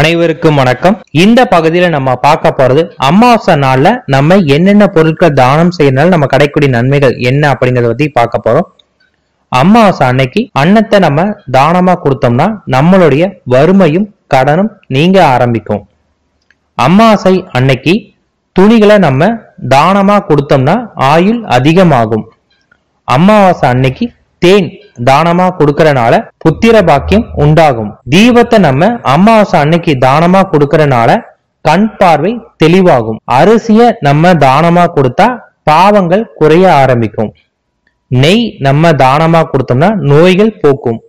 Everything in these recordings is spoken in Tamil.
அனைவருக்கும் வணக்கம். இந்த பகுதியில நம்ம பார்க்க போறது அமாவாசை நாள்ல நம்ம என்னென்ன பொருட்கள் தானம் செய்யறதுனால நம்ம கிடைக்கூடிய நன்மைகள் என்ன அப்படிங்கறத பத்தி பார்க்க போறோம். அமாவாசை அன்னைக்கு அன்னத்தை நம்ம தானமா கொடுத்தோம்னா நம்மளுடைய வறுமையும் கடனும் நீங்க ஆரம்பிக்கும். அமாவாசை அன்னைக்கு துணிகளை நம்ம தானமா கொடுத்தோம்னா ஆயுள் அதிகமாகும். அமாவாசை அன்னைக்கு தேன் தானமா கொடுக்கறனால புத்திர பாக்கியம் உண்டாகும். தீபத்தை நம்ம அமாவாசை அன்னைக்கு தானமா கொடுக்கறனால கண் பார்வை தெளிவாகும். அரிசிய நம்ம தானமா கொடுத்தா பாவங்கள் குறைய ஆரம்பிக்கும். நெய் நம்ம தானமா கொடுத்தோம்னா நோய்கள் போக்கும்.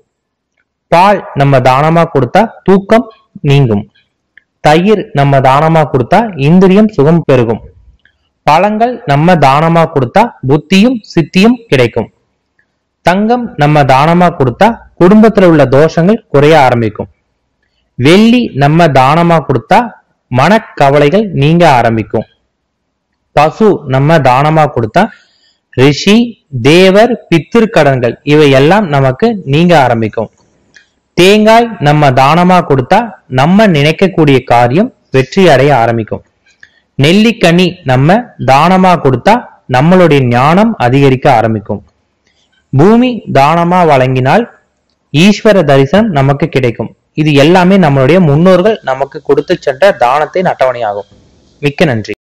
பால் நம்ம தானமா கொடுத்தா தூக்கம் நீங்கும். தயிர் நம்ம தானமா கொடுத்தா இந்திரியம் சுகம் பெருகும். பழங்கள் நம்ம தானமா கொடுத்தா புத்தியும் சித்தியும் கிடைக்கும். தங்கம் நம்ம தானமா கொடுத்தா குடும்பத்துல உள்ள தோஷங்கள் குறைய ஆரம்பிக்கும். வெள்ளி நம்ம தானமா கொடுத்தா மனக்கவலைகள் நீங்க ஆரம்பிக்கும். பசு நம்ம தானமா கொடுத்தா ரிஷி தேவர் பித்திருக்கடன்கள் இவை எல்லாம் நமக்கு நீங்க ஆரம்பிக்கும். தேங்காய் நம்ம தானமா கொடுத்தா நம்ம நினைக்கக்கூடிய காரியம் வெற்றி அடைய ஆரம்பிக்கும். நெல்லிக்கனி நம்ம தானமா கொடுத்தா நம்மளுடைய ஞானம் அதிகரிக்க ஆரம்பிக்கும். பூமி தானமா வழங்கினால் ஈஸ்வர தரிசனம் நமக்கு கிடைக்கும். இது எல்லாமே நம்மளுடைய முன்னோர்கள் நமக்கு கொடுத்து சென்ற தானத்தின் அட்டவணையாகும். மிக்க நன்றி.